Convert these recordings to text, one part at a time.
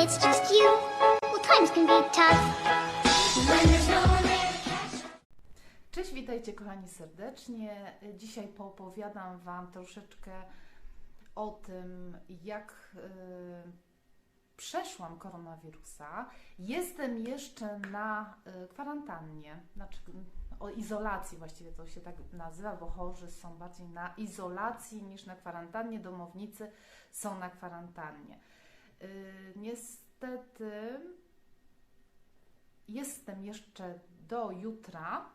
when it's just you, well, times can be tough. When there's no one there to catch Cześć, witajcie kochani serdecznie. Dzisiaj poopowiadam Wam troszeczkę o tym, jak y, przeszłam koronawirusa. Jestem jeszcze na y, kwarantannie, znaczy o izolacji właściwie to się tak nazywa, bo chorzy są bardziej na izolacji niż na kwarantannie, domownicy są na kwarantannie. Y, niestety jestem jeszcze do jutra,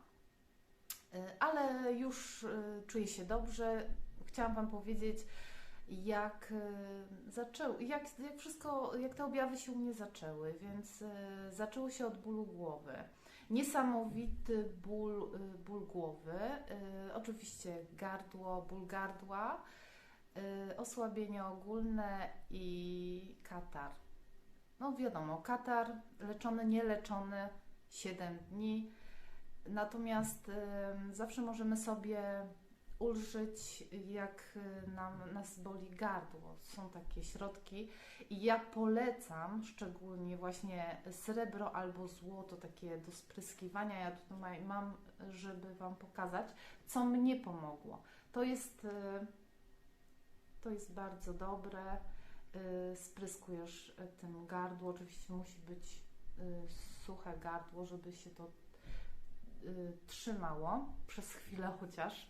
Y, ale już y, czuję się dobrze. Chciałam Wam powiedzieć, jak y, zaczęło, jak, jak wszystko, jak te objawy się u mnie zaczęły, więc zaczęło się od bólu głowy. Niesamowity ból, ból głowy, oczywiście gardło, ból gardła, osłabienie ogólne i katar. No wiadomo, katar leczony, nieleczony 7 dni. Natomiast zawsze możemy sobie ulżyć, jak nam, nas boli gardło. Są takie środki i ja polecam szczególnie właśnie srebro albo złoto, takie do spryskiwania. Ja tutaj ma- mam, żeby Wam pokazać, co mnie pomogło. To jest, to jest bardzo dobre. Y, Spryskujesz y, tym gardło. Oczywiście musi być suche gardło, żeby się to y, trzymało przez chwilę chociaż.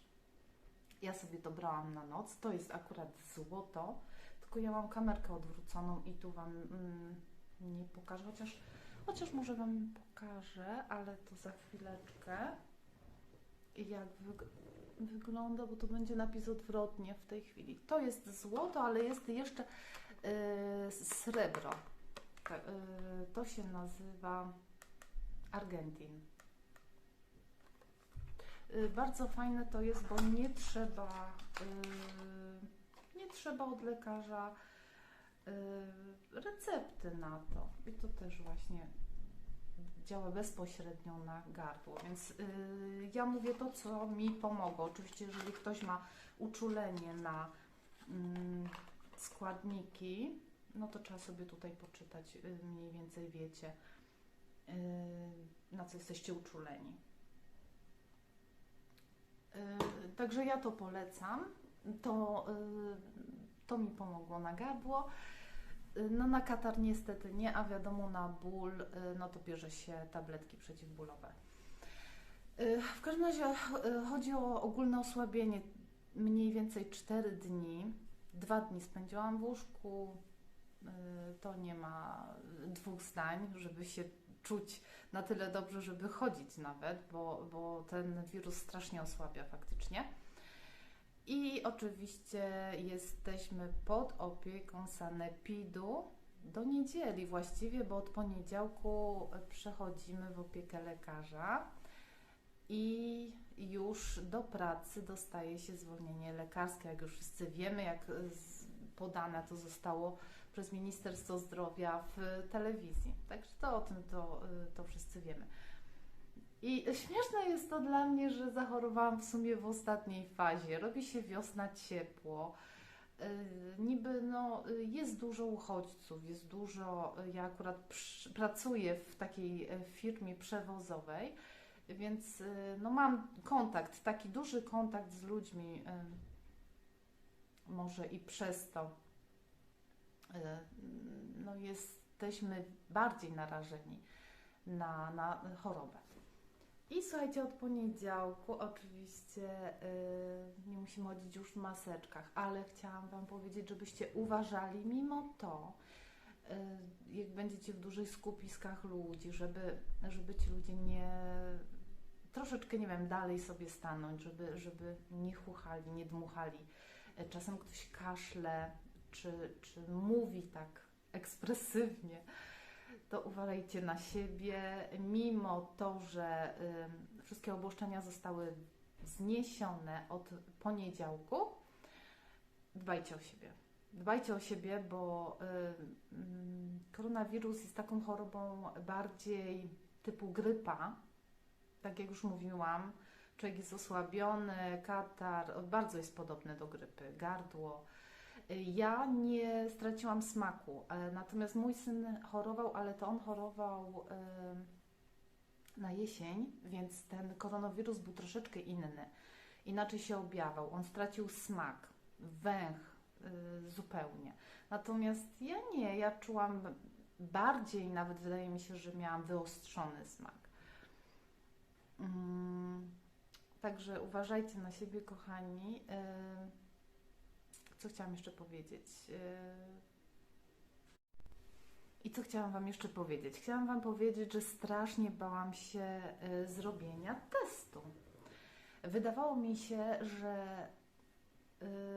Ja sobie to brałam na noc. To jest akurat złoto, tylko ja mam kamerkę odwróconą i tu Wam mm, nie pokażę, chociaż, chociaż może Wam pokażę, ale to za chwileczkę. Jak wyg- wygląda, bo to będzie napis odwrotnie w tej chwili. To jest złoto, ale jest jeszcze y, srebro. Ta- y, to się nazywa Argentin. Y, Bardzo fajne to jest, bo nie trzeba, y, nie trzeba od lekarza recepty na to. I to też właśnie działa bezpośrednio na gardło. Więc ja mówię to, co mi pomogło. Oczywiście, jeżeli ktoś ma uczulenie na mm, składniki, no to trzeba sobie tutaj poczytać, y, mniej więcej wiecie, y, na co jesteście uczuleni. Y, Także ja to polecam. To, to mi pomogło na gardło. No na katar niestety nie, a wiadomo na ból, no to bierze się tabletki przeciwbólowe. W każdym razie chodzi o ogólne osłabienie. Mniej więcej 4 dni. Dwa dni spędziłam w łóżku. Y, To nie ma dwóch zdań, żeby się czuć na tyle dobrze, żeby chodzić nawet, bo, bo ten wirus strasznie osłabia faktycznie. I oczywiście jesteśmy pod opieką sanepidu do niedzieli właściwie, bo od poniedziałku przechodzimy w opiekę lekarza i już do pracy dostaje się zwolnienie lekarskie, jak już wszyscy wiemy, jak podane to zostało przez Ministerstwo Zdrowia w telewizji. Także to o tym to, y, to wszyscy wiemy. I śmieszne jest to dla mnie, że zachorowałam w sumie w ostatniej fazie. Robi się wiosna, ciepło. Y, Niby no, jest dużo uchodźców, jest dużo. y, Ja akurat pracuję w takiej e, firmie przewozowej, więc no, mam kontakt, taki duży kontakt z ludźmi. Może i przez to y, no, jesteśmy bardziej narażeni na, na chorobę. I słuchajcie, od poniedziałku oczywiście y, nie musimy chodzić już w maseczkach, ale chciałam Wam powiedzieć, żebyście uważali mimo to, y, jak będziecie w dużych skupiskach ludzi, żeby, żeby ci ludzie nie troszeczkę, nie wiem, dalej sobie stanąć, żeby, żeby nie chuchali, nie dmuchali. Y, Czasem ktoś kaszle, czy, czy mówi tak ekspresywnie to uważajcie na siebie, mimo to, że y, wszystkie obostrzenia zostały zniesione od poniedziałku. Dbajcie o siebie. Dbajcie o siebie, bo y, mm, koronawirus jest taką chorobą bardziej typu grypa. Tak jak już mówiłam, człowiek jest osłabiony, katar, bardzo jest podobny do grypy, gardło. Ja nie straciłam smaku, e, natomiast mój syn chorował, ale to on chorował na jesień, więc ten koronawirus był troszeczkę inny. Inaczej się objawiał. On stracił smak, węch y, zupełnie. Natomiast ja nie, ja czułam bardziej, nawet wydaje mi się, że miałam wyostrzony smak. Mm, Także uważajcie na siebie, kochani. Y, Co chciałam jeszcze powiedzieć? Y, I co chciałam Wam jeszcze powiedzieć? Chciałam Wam powiedzieć, że strasznie bałam się y, zrobienia testu. Wydawało mi się, że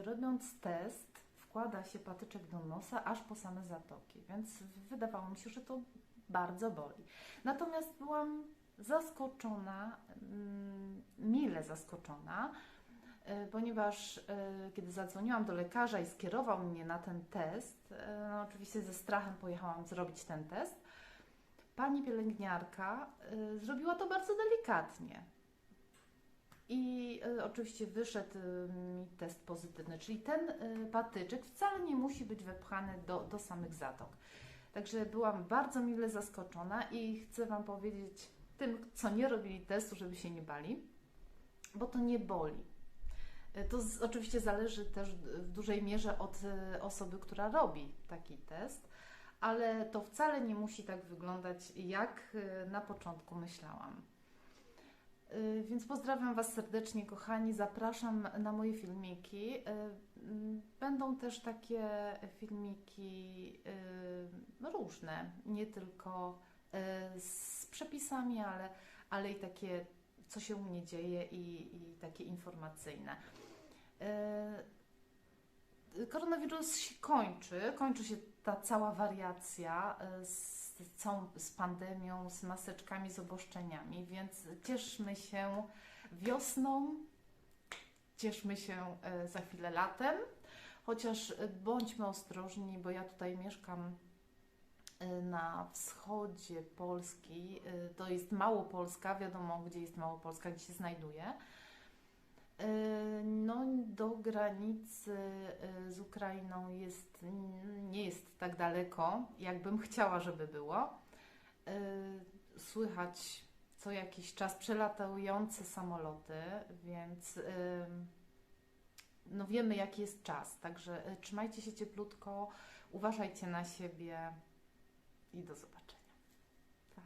robiąc test wkłada się patyczek do nosa aż po same zatoki, więc wydawało mi się, że to bardzo boli. Natomiast byłam zaskoczona, mm, mile zaskoczona, y, ponieważ y, kiedy zadzwoniłam do lekarza i skierował mnie na ten test, y, no oczywiście ze strachem pojechałam zrobić ten test, pani pielęgniarka zrobiła to bardzo delikatnie. I oczywiście wyszedł mi test pozytywny, czyli ten patyczek wcale nie musi być wepchany do, do samych zatok. Także byłam bardzo mile zaskoczona i chcę Wam powiedzieć tym, co nie robili testu, żeby się nie bali, bo to nie boli. Y, To z, oczywiście zależy też w dużej mierze od y, osoby, która robi taki test, ale to wcale nie musi tak wyglądać, jak y, na początku myślałam. Więc pozdrawiam Was serdecznie, kochani. Zapraszam na moje filmiki. Będą też takie filmiki różne, nie tylko z przepisami, ale, ale i takie, co się u mnie dzieje i, i takie informacyjne. Y, Koronawirus się kończy, kończy się ta cała wariacja y, z, z pandemią, z maseczkami, z obostrzeniami, więc cieszmy się wiosną, cieszmy się za chwilę latem, chociaż bądźmy ostrożni, bo ja tutaj mieszkam na wschodzie Polski, y, to jest Małopolska, wiadomo gdzie jest Małopolska, gdzie się znajduje. Y, No, do granicy y, z Ukrainą jest, nie jest tak daleko, jakbym chciała, żeby było. Y, Słychać co jakiś czas przelatujące samoloty, więc y, no wiemy, jaki jest czas. Także y, trzymajcie się cieplutko, uważajcie na siebie i do zobaczenia. Pa.